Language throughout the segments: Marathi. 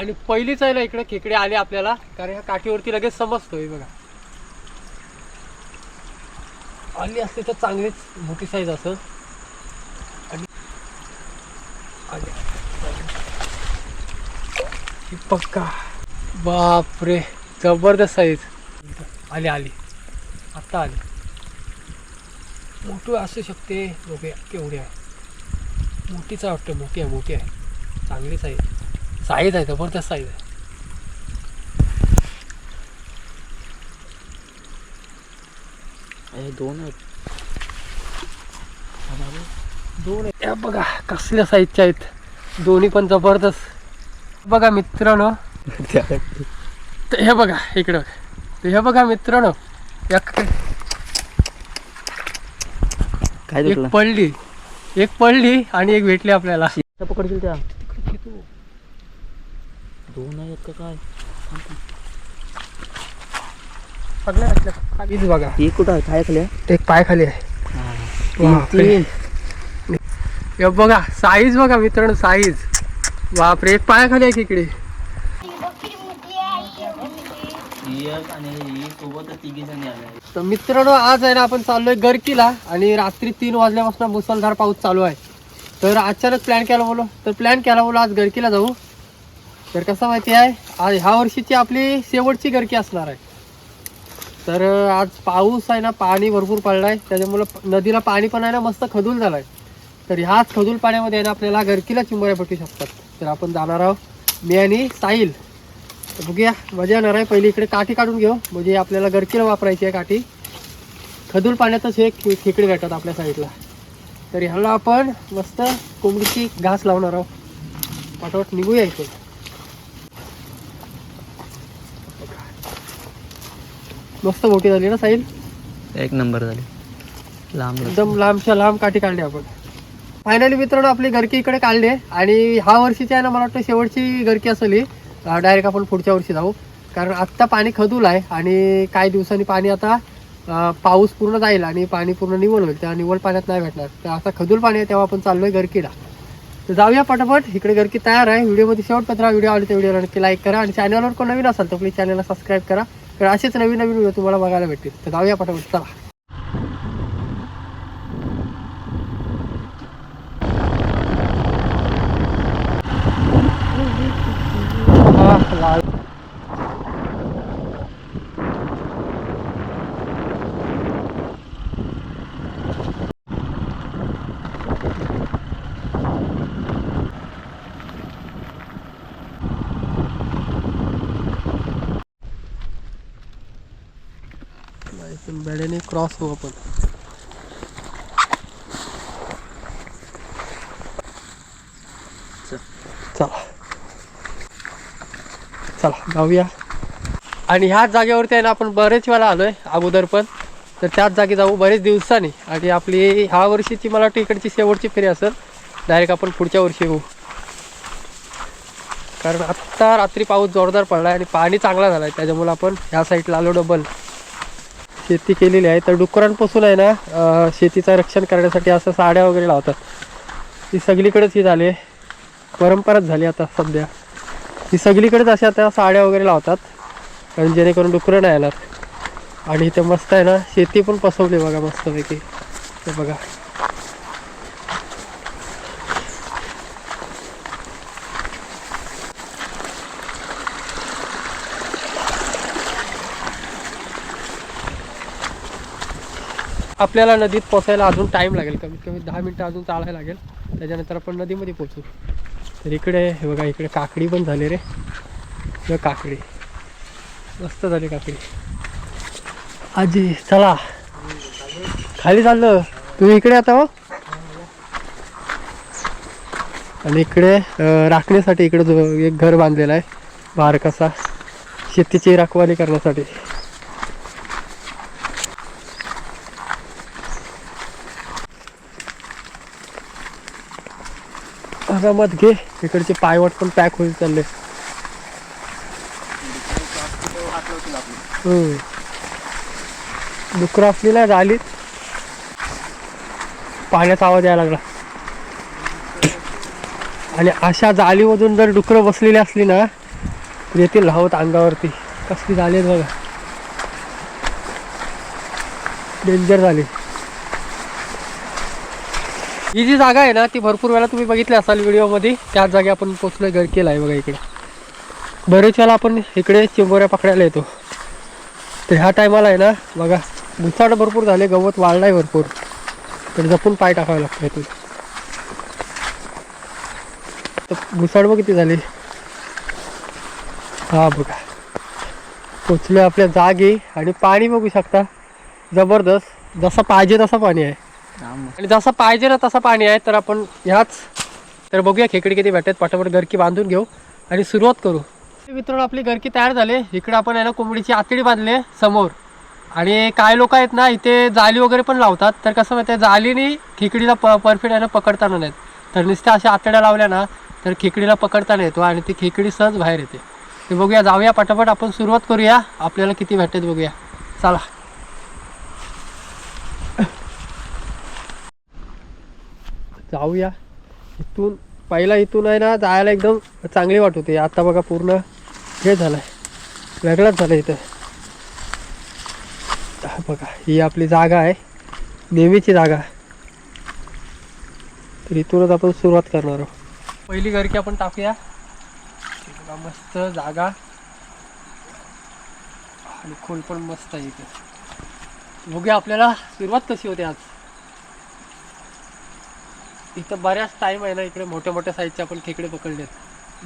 आणि पहिलीच आहे ना इकडे खेकडे आले आपल्याला कारण ह्या काठीवरती लगेच समजतोय बघा. आली असते तर चांगलीच मोठी साईज असं. आणि पक्का. बापरे जबरदस्त साईज आली आली. आत्ता आली. मोठं असू शकते बघूया केवढी आहे. मोठीच वाटतं मोठी आहे मोठी आहे. चांगलीच आहे. साईज आहे जबरदस्त साईज आहे. दोन आहेत. दोन आहेत. बघा कसल्या साईजच्या आहेत. दोन्ही पण जबरदस्त. बघा मित्रांनो. तर हे बघा इकडं. तर हे बघा मित्रांनो एक काय एक तुला पडली. एक पडली आणि एक भेटली आपल्याला. पकडशील त्या? दोन आहेत का काय? खालीच बघा. ही कुठं आहे? काय खाली एक पाय खाली आहे. तीन बापरे. तीन. हे बघा साईज बघा मित्रांनो साईज बापरे एक पाया खाली आहे इकडे? ही एक आणि ही सोबतच तिघी जणी आल्या तर मित्रांनो आज आहे ना आपण चाललोय गरकीला आणि रात्री तीन वाजल्यापासून मुसळधार पाऊस चालू आहे. तर अचानक प्लॅन केला बोलो? तर प्लॅन केला बोलो आज गरकीला जाऊ. तर कसं माहिती आहे? आज ह्या वर्षीची आपली शेवटची गरकी असणार आहे. तर आज पाऊस आहे ना पाणी भरपूर पडलं आहे त्याच्यामुळं नदीला पाणी पण आहे ना मस्त खदूल झालं आहे तर ह्याच खदूल पाण्यामध्ये आहे ना आपल्याला गरकीला चिंबऱ्या पटू शकतात. तर आपण जाणार आहोत मी आणि साहिल. बघूया मजा येणार आहे. पहिली इकडे काठी काढून घेऊ. म्हणजे आपल्याला गरकीला वापरायची आहे काठी. खदूल पाण्यातच हे खेकडे भेटतात आपल्या साईडला. तर ह्याला आपण मस्त कोंबडीची घास लावणार आहोत. पाठवत निघूया इकडे. मस्त मोठी झाली ना साईल एक नंबर झाली. लांब एकदम लांबच्या लांब काठी काढली आपण. फायनली मित्रांनो आपली घरकी इकडे काढली आणि ह्या वर्षीची आहे ना मला वाटतं शेवटची घरकी असेल ही. डायरेक्ट आपण पुढच्या वर्षी जाऊ. कारण आत्ता पाणी खदूल आहे आणि काही दिवसांनी पाणी आता पाऊस पूर्ण जाईल आणि पाणी पूर्ण निवळ होईल. त्या निवळ पाण्यात नाही भेटणार. तर आता खदूल पाणी आहे तेव्हा आपण चाललोय घरकीला. तर जाऊया पटापट. इकडे घरकी तयार आहे. व्हिडिओमध्ये शेवटपर्यंत राहा. व्हिडिओ आवडते व्हिडिओला नक्की लाईक करा. आणि चॅनलवर कोण नवीन असाल तर प्लीज चॅनलला सबस्क्राईब करा. तर असेच नवीन नवीन व्हिडिओ तुम्हाला बघायला भेटतील. तर जाऊया पटापट चला आह, लाल. नाही, पण क्रॉस होऊ आपण. चला. चला जाऊया. आणि ह्याच जागेवरती आहे ना आपण बरेच वेळा आलोय अगोदर पण. तर त्याच जागी जाऊ बरेच दिवसांनी. आणि आपली ह्या वर्षीची मला वाटतं इकडची शेवटची फेरी असेल डायरेक्ट आपण पुढच्या वर्षी येऊ. कारण आत्ता रात्री पाऊस जोरदार पडला आणि पाणी चांगला झाला आहे त्याच्यामुळे आपण ह्या साईडला आलो डबल शेती केलेली आहे. तर डुकरांपासून आहे ना शेतीचं रक्षण करण्यासाठी असं साड्या वगैरे लावतात. ती सगळीकडेच ही झाली आहे. परंपराच झाली आता सध्या. ही सगळीकडेच अशा आता साड्या वगैरे लावतात. कारण जेणेकरून डुकरं नाही येणार. आणि इथे मस्त आहे ना शेती पण पसवली बघा मस्तपैकी. ते बघा. आपल्याला नदीत पोचायला अजून टाईम लागेल. कमीत कमी दहा मिनटं अजून चालायला लागेल. त्याच्यानंतर आपण नदीमध्ये पोचू तर इकडे हे बघा इकडे काकडी पण झाली रे. काकडी. मस्त झाली काकडी. आजी चला. खाली चाललं. तुम्ही इकडे आता हो. आणि इकडे राखण्यासाठी इकडे जो एक घर बांधलेलं आहे बारकासा. शेतीची राखवाली करण्यासाठी. आरामात घे. इकडचे पायवट पण पॅक होईल चालले. हम्म. डुकरं असली ना झालीत पाण्याचा आवाज यायला लागला. आणि अशा जाळीमधून जर डुकरं बसलेली असली ना येतील लावत अंगावरती. कसली झाली बघा. डेंजर झाली. ही जी जागा आहे ना ती भरपूर वेळा तुम्ही बघितली असाल व्हिडिओमध्ये. त्याच जागी आपण पोचलो घर केलं आहे बघा इकडे. बरेच वेळा आपण इकडे चिंबोऱ्या पकडायला येतो. तर ह्या टायमाला आहे ना बघा घुसाड भरपूर झाले गवत वाढलाय भरपूर. तर जपून पाय टाकावे लागतो इथून. तर घुसाड बघ किती झाली. हा बघा. पोचलो आपल्या जागी आणि पाणी बघू शकता. जबरदस्त. जसं पाहिजे तसं पाणी आहे. आणि जसं पाहिजे ना तसं पाणी आहे तर आपण ह्याच तर बघूया खेकडी किती भेटतात. पटापट गरकी बांधून घेऊ आणि सुरुवात करू. मित्रांनो आपली गरकी तयार झाली. इकडे आपण आहे ना कोंबडीची आतडी बांधली समोर. आणि काय लोक आहेत ना इथे जाळी वगैरे पण लावतात. तर कसं माहिती आहे जाळीनी खेकडीला प परफेक्ट आहे ना पकडताना नाहीत. तर नुसत्या अशा आतड्या लावल्या ना तर खेकडीला पकडताना येतो आणि ती खेकडी सहज बाहेर येते. ते बघूया जाऊया पटापट आपण सुरुवात करूया. आपल्याला किती भेटत बघूया. चला. जाऊया. इथून पहिला इथून आहे ना जायला एकदम चांगली वाट होती. आता बघा पूर्ण हे झालंय. वेगळाच झालं इथं. बघा ही आपली जागा आहे. नेहमीची जागा. तर इथूनच आपण सुरुवात करणार आहोत. पहिली घरकी आपण टाकूया. बघा मस्त जागा. आणि खोल पण मस्त आहे इथं. बघूया आपल्याला सुरुवात कशी होते आज. इथं बऱ्याच टाईम आहे ना इकडे मोठ्या मोठ्या साईजचे आपण खेकडे पकडलेत.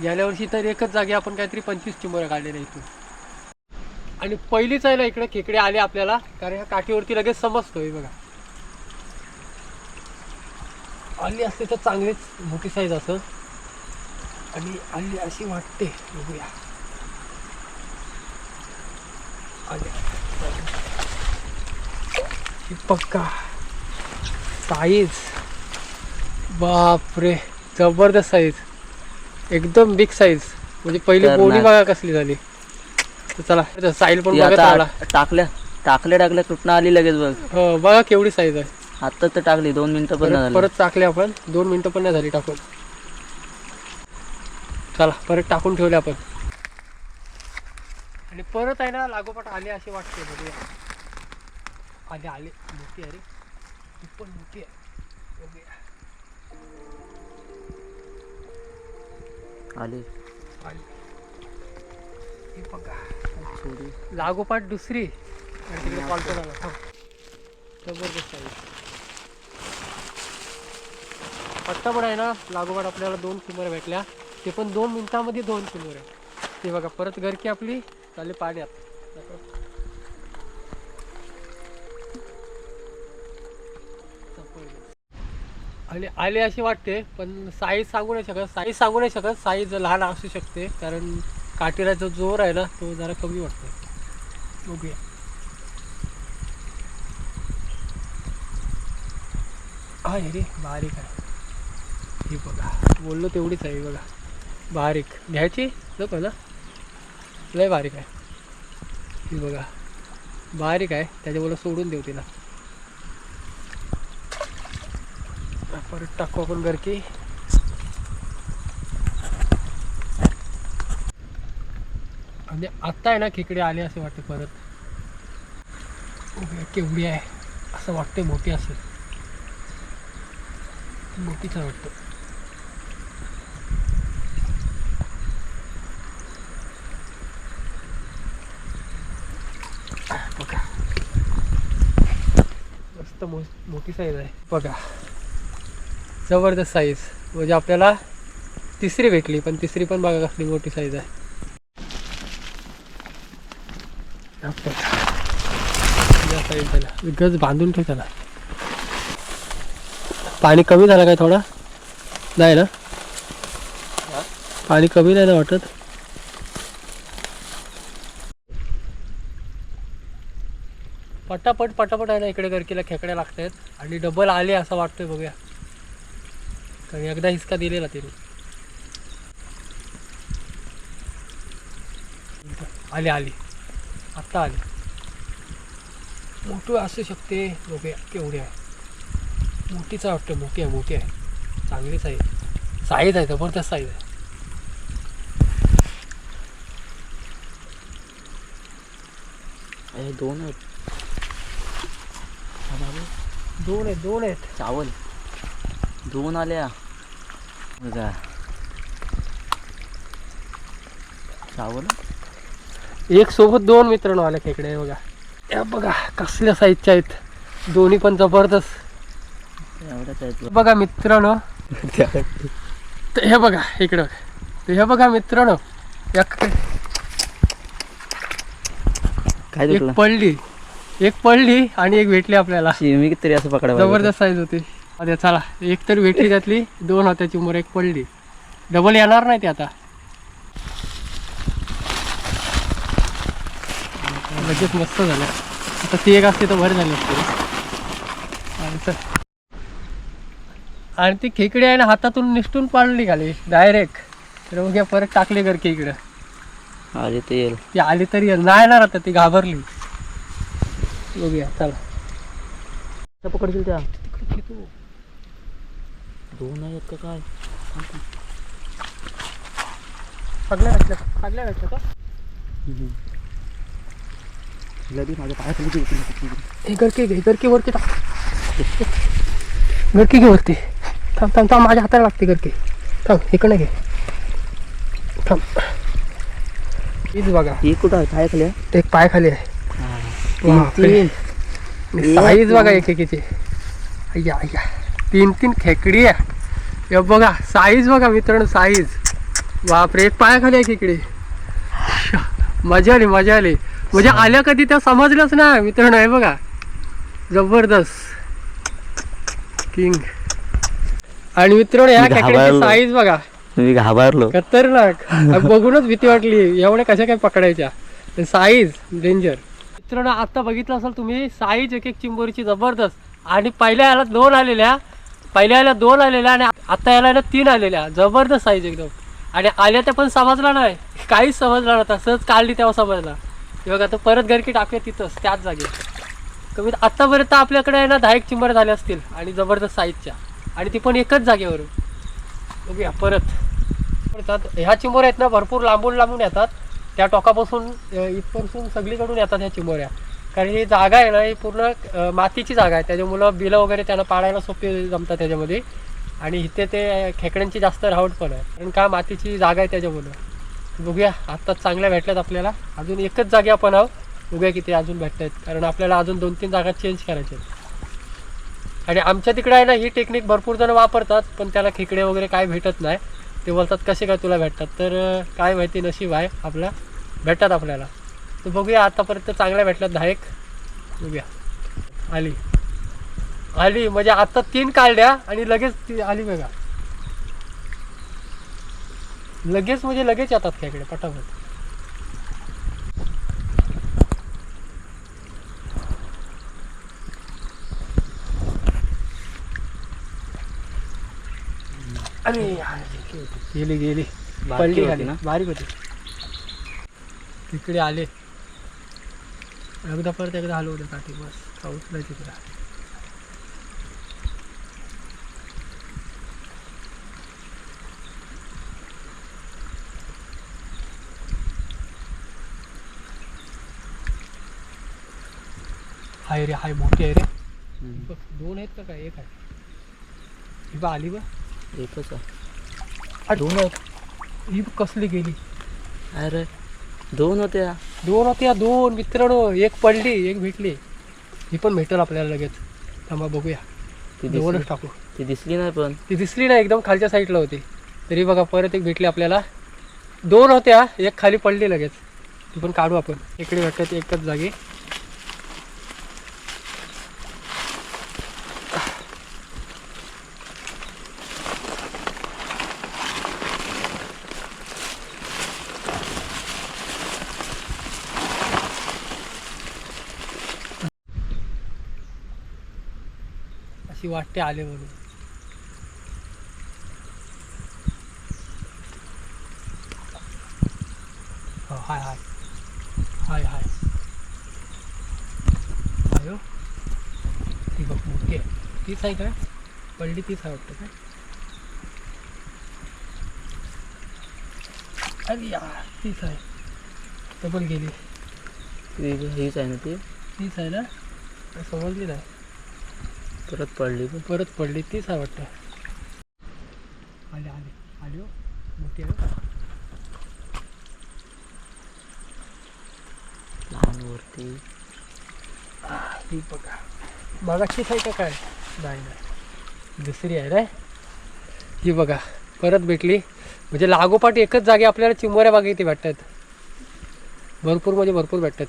गेल्या वर्षी तर एकच जागी आपण काहीतरी पंचवीस चिमोऱ्या काढलेल्या इथून. आणि पहिलीच आहे ना इकडे खेकडे आले आपल्याला कारण ह्या काठीवरती लगेच समजतोय बघा. आली असते तर चांगलीच मोठी साईज असं. आणि आली अशी वाटते. बघूया. पक्का साईज बापरे जबरदस्त साईज एकदम बिग साईज म्हणजे पहिली तर ना- बघा कसली झाली. तर चला साईल पण ती बघत आता आला टाकल्या टाकल्या टाकल्या कुठनं आली लगेच बघ. हो बघा केवढी साईज आहे. आता तर टाकली दोन मिनिटं पण नाही परत झाली. परत टाकले आपण दोन मिनिटं पण नाही झाली टाकून. चला परत टाकून ठेवले आपण. आणि परत आहे ना लागोपाठ आले असे वाटते बघूया. आले आले. मोठी आहे रे. ही पण मोठी आहे. बघूया. आली. आली. ही बघा. थोडी. लागोपाठ दुसरी. आणि तिकडे कॉल पण आला हा जबरदस्त आहे. पट्टापट आहे ना? लागोपाठ आपल्याला दोन किमोऱ्या भेटल्या. ते पण दोन मिनिटामध्ये दोन किमोऱ्या ते बघा परत गरकी आपली चालली पाण्यात. आणि आले अशी वाटते पण साईज सांगू नाही शकत. साईज सांगू नाही शकत. साईज लहान असू शकते कारण काठीला जो जोर आहे ना तो जरा कमी वाटतो. बघूया. हा रे बारीक आहे. ही बघा बोललो तेवढीच आहे बघा. बारीक. घ्यायची? नको ना. लय बारीक आहे. ही बघा. बारीक आहे त्याच्यामुळे सोडून देऊ तिला. परत टाकू आपण गरकी आणि आत्ता आहे ना खेकडे आले असे वाटते परत. उभे केवढी आहे. असं वाटते मोठी असेल. मोठीच आहे वाटतं. बघा. मस्त मो मोठी साईज आहे. बघा. जबरदस्त साईज म्हणजे आपल्याला तिसरी भेटली पण तिसरी पण बघा कसली मोठी साईज आहे. गज बांधून ठेव त्याला. पाणी कमी झालं काय थोडा? नाही ना? पाणी कमी नाही ना वाटत? पटापट पटापट आहे ना इकडे गरकीला खेकड्या लागतात आणि डबल आले असं वाटतंय बघूया. आणि एकदा हिसका दिलेला तिने आले आले. आत्ता आले. मोठं असू शकते लोक केवढे आहे. मोठीच वाटतं मोठी आहे मोठी आहे. चांगलीच आहे. साईज आहे जबरदस्त साईज आहे. दोन आहेत. दोन आहेत दोन आहेत. चावल. दोन आल्या. बघा एक सोबत दोन मित्रांनो आले खेकडे हे बघा. या बघा कसल्या साईजच्या आहेत. दोन्ही पण जबरदस्त. एवढ्याच आहेत बघा. मित्रांनो. तर हे बघा इकडं हे बघा मित्रांनो काय एक पडली. एक पडली आणि एक भेटली आपल्याला. मी तरी असं पकडा जबरदस्त साईज होती. अरे चला एक तर भेटली त्यातली दोन होत्या चिमोर एक पडली. डबल येणार नाही ती आता. लगेच मस्त झालं. आता ती एक असते तर बरं झाली असते. आणि ती खेकडी आहे ना हातातून निसटून पाडली खाली डायरेक्ट तर मग या परत टाकली गरकी इकडं. आले ते येईल. ती आली तरी येईल. नाही येणार आता ती घाबरली. बघूया चला. पकडशील त्या? दोन आहेत का काय? सगळ्या घातल्या सगळ्या घातल्या का? माझ्या पायाखाली हे गरके घे गरके वरती टाक गरके घे वरती. थांब थांब थांब माझ्या हाताला लागते गरके थांब इकडे घे. थांब. हीच बघा. ही कुठं आहे? पायाखाली आहे? एक पाय खाली आहे साईज बघा. एक एकीची अय्या अय्या. तीन तीन खेकडी आहे. बघा साईज बघा मित्रांनो साईज बापरे एक पायाखाली आहे खेकडी मजा आली मजा आली. म्हणजे आल्या कधी त्या समजलंच ना मित्रांनो हे बघा. जबरदस्त. किंग आणि मित्रांनो या खेकड्याची. साईज बघा. मी घाबरलो. खतरनाक. बघूनच भीती वाटली एवढ्या कशा काय पकडायच्या. साईज डेंजर मित्रांनो आता बघितलं असाल तुम्ही साईज एक एक चिंबोरीची जबरदस्त. आणि पहिल्या याला दोन आलेल्या. पहिल्या याला दोन आलेल्या आणि आता याला ना तीन आलेल्या. जबरदस्त साईज एकदम. आणि आल्या त्या पण समजला नाही. काहीच समजला नव्हता. सहज काढली तेव्हा समजला. हे बघा आता परत घरकी टाकूया तिथंच त्याच जागी. कमीत आत्तापर्यंत आपल्याकडे आहे ना दहा एक चिंबर झाल्या असतील. आणि जबरदस्त साईजच्या आणि ती पण एकच जागेवरून. बघूया परत. येतात ह्या चिंबोऱ्या आहेत ना भरपूर लांबून लांबून येतात. त्या टोकापासून इथपासून सगळीकडून येतात ह्या चिंबोऱ्या कारण ही जागा आहे ना ही पूर्ण मातीची जागा आहे. त्याच्यामुळं बिलं वगैरे त्यांना पाडायला सोपी जमतात त्याच्यामध्ये. आणि इथे ते खेकड्यांची जास्त रावट पण आहे. कारण का मातीची जागा आहे त्याच्यामुळं. बघूया आत्ता चांगल्या भेटल्यात आपल्याला. अजून एकच जागी आपण आहोत. बघूया किती अजून भेटत आहेत कारण आपल्याला अजून दोन तीन जागा चेंज करायच्या आहेत. आणि आमच्या तिकडे आहे ना ही टेक्निक भरपूर जण वापरतात पण त्याला खेकडे वगैरे काय भेटत नाही. ते बोलतात कसे काय तुला भेटतात? तर काय माहिती नशीब आहे आपला. भेटतात आपल्याला. तर बघूया आतापर्यंत चांगल्या भेटल्यात दहा एक. बघूया. आली. आली म्हणजे आता तीन काढल्या आणि लगेच ती आली बघा. लगेच म्हणजे लगेच येतात खेकडे पटापट. अरे यार, गेली गेली. पडली खाली. ना? बारीक होती. तिकडे आले. एकदा परत एकदा हलवू दे काठी बस. नाही तिकडे. हाय रे हाय मोठी आहे रे. बघ, दोन आहेत का काय? एक आहे. ही बा आली बा. एकच आहे. अरे, दोन आहेत. ही बघ कसली गेली. अरे दोन होत्या. दोन होत्या दोन. मित्रांनो एक पडली एक भेटली. ही पण भेटेल आपल्याला लगेच. थांबा बघूया. ती दोनच टाकू. ती दिसली नाही पण. ती दिसली ना एकदम खालच्या साईडला होती. तरी बघा परत एक भेटली आपल्याला. दोन होत्या एक खाली पडली लगेच. ती पण काढू आपण. इकडे भेटतात एकच जागी. अशी वाटते आले म्हणून. हो हाय हाय. हाय हाय. आयो ती बघ मोठी आहे. तीच आहे काय? पडली तीच आहे वाटतं काय? अरे यार तीच आहे. डबल गेली. ती- हीच आहे ना ती? तीच आहे ना? समजली नाही. परत पडली. परत पडली तीच आहे वाटतं. आले आले आली हो. मोठी आहे हो. लहान वरती ही बघा. मागाचीच आहे का काय? नाही नाही. दुसरी आहे ना ही बघा. परत भेटली. म्हणजे लागोपाठ एकच जागी आपल्याला चिंबोऱ्या बागा इथे भेटतात. भरपूर म्हणजे भरपूर भेटतात.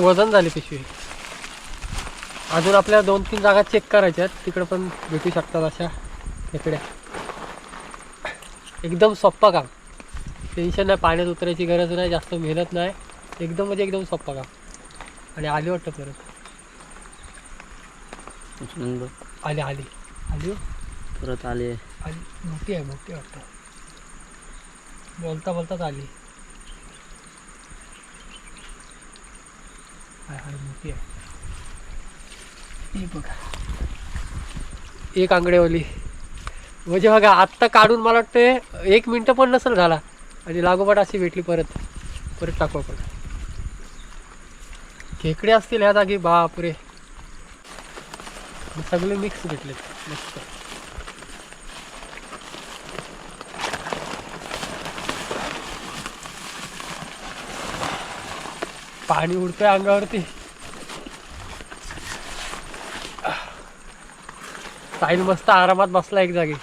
वजन झाली पिशवी. अजून आपल्याला दोन तीन जागा चेक करायच्या आहेत. तिकडे पण भेटू शकतात अशा खेकड्या. एकदम सोप्पा काम. टेन्शन नाही पाण्यात उतरायची गरज नाही जास्त मेहनत नाही. एकदम म्हणजे एकदम सोप्पा काम. आणि आली वाटतं परत. आली आली. आली हो. परत आली आली. मोठी आहे मोठी वाटतं. बोलता बोलताच आली. हाय मोठी आहे. ही बघा. एक आंगडेवाली म्हणजे बघा आत्ता काढून मला वाटतं एक मिनटं पण नसेल झाला. आणि लागोपाठ अशी भेटली परत. परत टाकू आपण. खेकडे असतील ह्या जागी बापरे. सगळे मिक्स भेटलेत. मस्त. पाणी उडतंय अंगावरती. साहिल मस्त आरामात बसला एक जागी.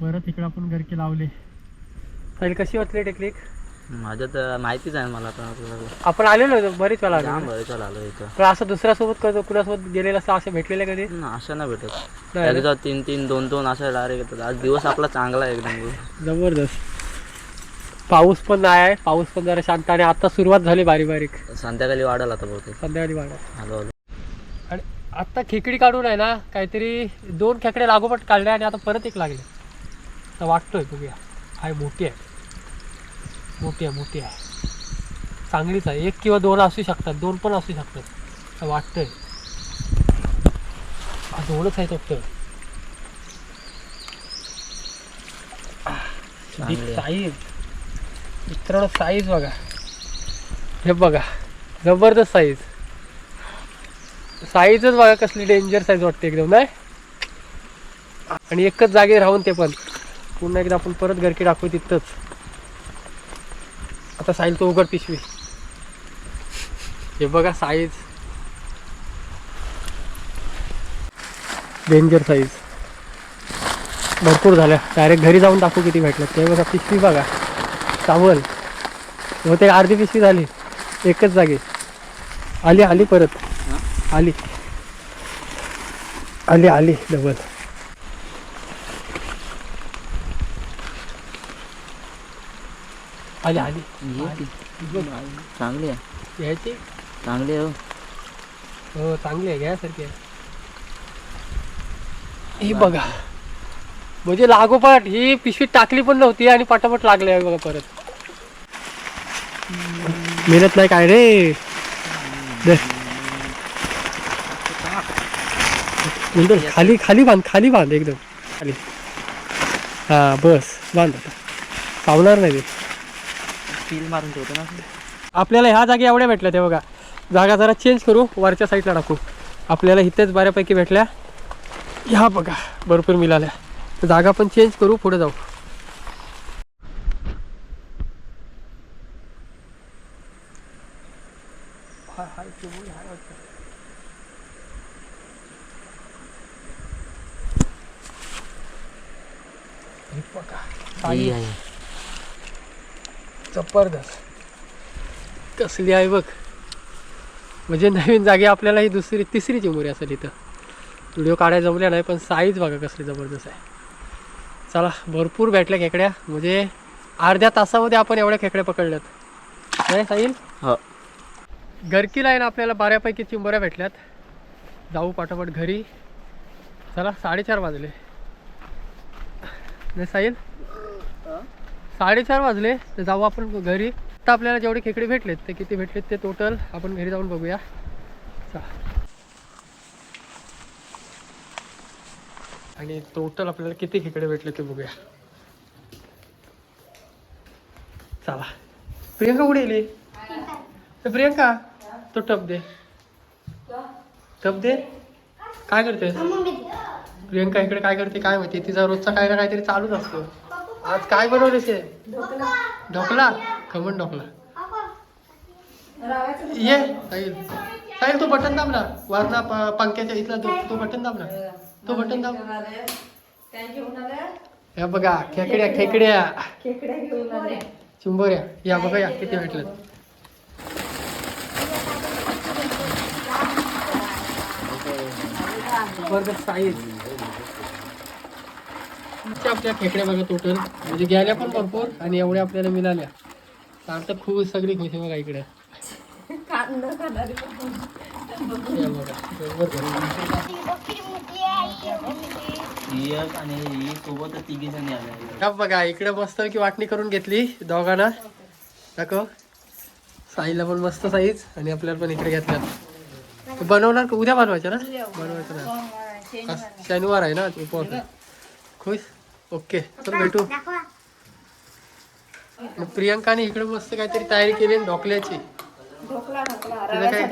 परत इकडे आपण घरके लावले. साहिल कशी वाटली टेक्निक? माझ्या तर माहितीच आहे मला आपल्याला. आपण आलेलो होतो बरीच वेळा जाम. बरेच आलो इथं. पण असं दुसऱ्यासोबत कधी कुणासोबत गेलेलं असं असे भेटलेले कधी? ना, अशा नाही भेटत. नाही? एकदा तीन तीन दोन दोन अशा डायरेक्ट येतात. आज दिवस आपला चांगला आहे एकदम. जबरदस्त. पाऊस पण नाही आहे. पाऊस पण जरा शांत आणि आता सुरुवात झाली बारीक बारीक. संध्याकाळी वाढायला आता बहुतेक. संध्याकाळी आलो आणि आत्ता खेकडी काढून आहे ना काहीतरी दोन खेकडे लागोपाठ काढले आणि आता परत एक लागले. तर वाटतोय बघूया. आहे मोठी आहे. मोठी आहे मोठी आहे. चांगलीच आहे. एक किंवा दोन असू शकतात. दोन पण असू शकतात. तर वाटतंय. दोनच आहेत वाटतं. चांगली आहे. मित्रांनो साईज बघा. हे बघा जबरदस्त साईज साईजच बघा कसली डेंजर साईज वाटते एकदम नाही? आणि एकच जागे राहून ते पण. पुन्हा एकदा आपण परत घरकी टाकू तिथंच. आता साईल तो उघड पिशवी. हे बघा साईज डेंजर साईज भरपूर झाल्या. डायरेक्ट घरी जाऊन टाकू किती भेटलं ते बघा पिशवी बघा. चावल होते अर्धी पिशवी झाली. एकच जागी. आली आली परत. आली. आली आली डबल. आली आली. ती. चांगली आहे. घ्यायची? चांगली आहे हो. हो चांगली आहे. घ्यासारखी आहे. ही बघा. म्हणजे लागोपाठ ही पिशवी टाकली पण नव्हती आणि पटापट लागले आहे बघा परत. मेहनत नाही काय रे? दे. खाली खाली बांध खाली बांध एकदम. खाली. हा बस बांध आता. पावणार नाही ते. सील मारून ठेवतो ना आपल्याला ह्या जागी एवढ्या भेटल्या त्या बघा. जागा जरा चेंज करू वरच्या साईडला टाकू. आपल्याला इथेच बऱ्यापैकी भेटल्या. ह्या बघा भरपूर मिळाल्या. जागा पण चेंज करू पुढे जाऊ हे बघा, ही साई आहे जबरदस्त. कसली आहे बघ. म्हणजे नवीन जागी आपल्याला ही दुसरी तिसरी चिमुरी असेल इथं. व्हिडिओ काढायला जमल्या नाही पण साईज बघा कसली जबरदस्त आहे. चला भरपूर भेटल्या खेकड्या. म्हणजे अर्ध्या तासामध्ये आपण एवढ्या खेकड्या पकडल्यात. नाही साईल हो. घरकी लाईन आपल्याला बऱ्यापैकी चिंबोऱ्या भेटल्यात. जाऊ पाठोपाठ घरी. चला साडेचार वाजले. नाही साईल साडेचार वाजले तर जाऊ आपण घरी. आता आपल्याला जेवढे खेकडे भेटलेत ते किती भेटलेत ते टोटल आपण घरी जाऊन बघूया. चला. आणि टोटल आपल्याला किती खेकडे भेटले ते बघूया. चला. प्रियंका कुठे गेली? प्रियंका? तो टप दे. टप दे. काय करते प्रियंका इकडे काय करते काय माहिती? तिचा रोजचा काही ना काहीतरी चालूच असतो. आज काय बनवले ते ढोकला. खमण ढोकला. ये. साहिल. साहिल तो बटन दाब ना. वाजना पंख्याच्या इथला तो तो बटन दाब ना. तो बटन दाब. या बघा खेकड्या खेकड्या. चिंबोऱ्या. या बघा या किती भेटलं जबरदस्त साईज. आपल्या खेकड्या बघा टोटल म्हणजे गेल्या पण भरपूर आणि एवढ्या आपल्याला मिळाल्या. तर खूप सगळी खुश आहे बघा इकडे. बघा इकडे मस्त की वाटणी करून घेतली दोघांना. दाखव. साईला पण मस्त साईज आणि आपल्याला पण इकडे घेतल्यात. बनवणार का? उद्या बनवायचं ना? बनवायचं ना आज शनिवार. आहे ना? उपवास आहे. खुश? ओके. चल भेटू. आणि प्रियंकाने इकडे मस्त काहीतरी तयारी केली ढोकल्याची. तिला काय?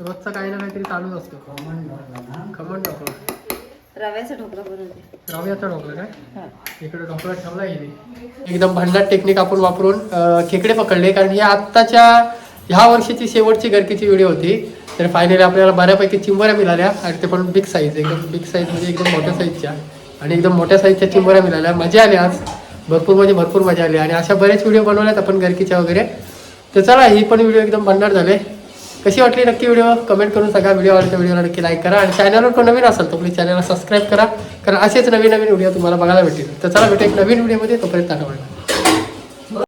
रोजचं काही ना काहीतरी चालूच असतो. खमण ढोकला रव्याचा ढोकळा बनवते. रव्याचा ढोकला काय? इकडे ढोकळा ठेवला एकदम भन्नाट टेक्निक आपण वापरून खेकडे पकडले. कारण ही आत्ताच्या ह्या वर्षीची शेवटची गरकीची व्हिडिओ होती. तर फायनली आपल्याला बऱ्यापैकी चिंबऱ्या मिळाल्या आणि ते पण बिग साईज एकदम बिग साईज म्हणजे एकदम मोठ्या साईजच्या आणि एकदम मोठ्या साईजच्या चिंबऱ्या मिळाल्या. मजा आली आज. भरपूर म्हणजे भरपूर मजा आली. आणि अशा बरेच व्हिडिओ बनवल्यात आपण गरकीच्या वगैरे. तर चला ही पण व्हिडिओ एकदम भंडार झाले. कशी वाटली नक्की व्हिडिओ कमेंट करून सांगा. व्हिडिओ आवडला व्हिडिओला नक्की लाईक करा. आणि चॅनलवर कोण नवीन असेल तर प्लीज चॅनलला सबस्क्राईब करा. कारण असेच नवीन नवीन व्हिडिओ तुम्हाला बघायला भेटेल तर चला भेटू एक नवीन व्हिडिओमध्ये तोपर्यंत आठवडा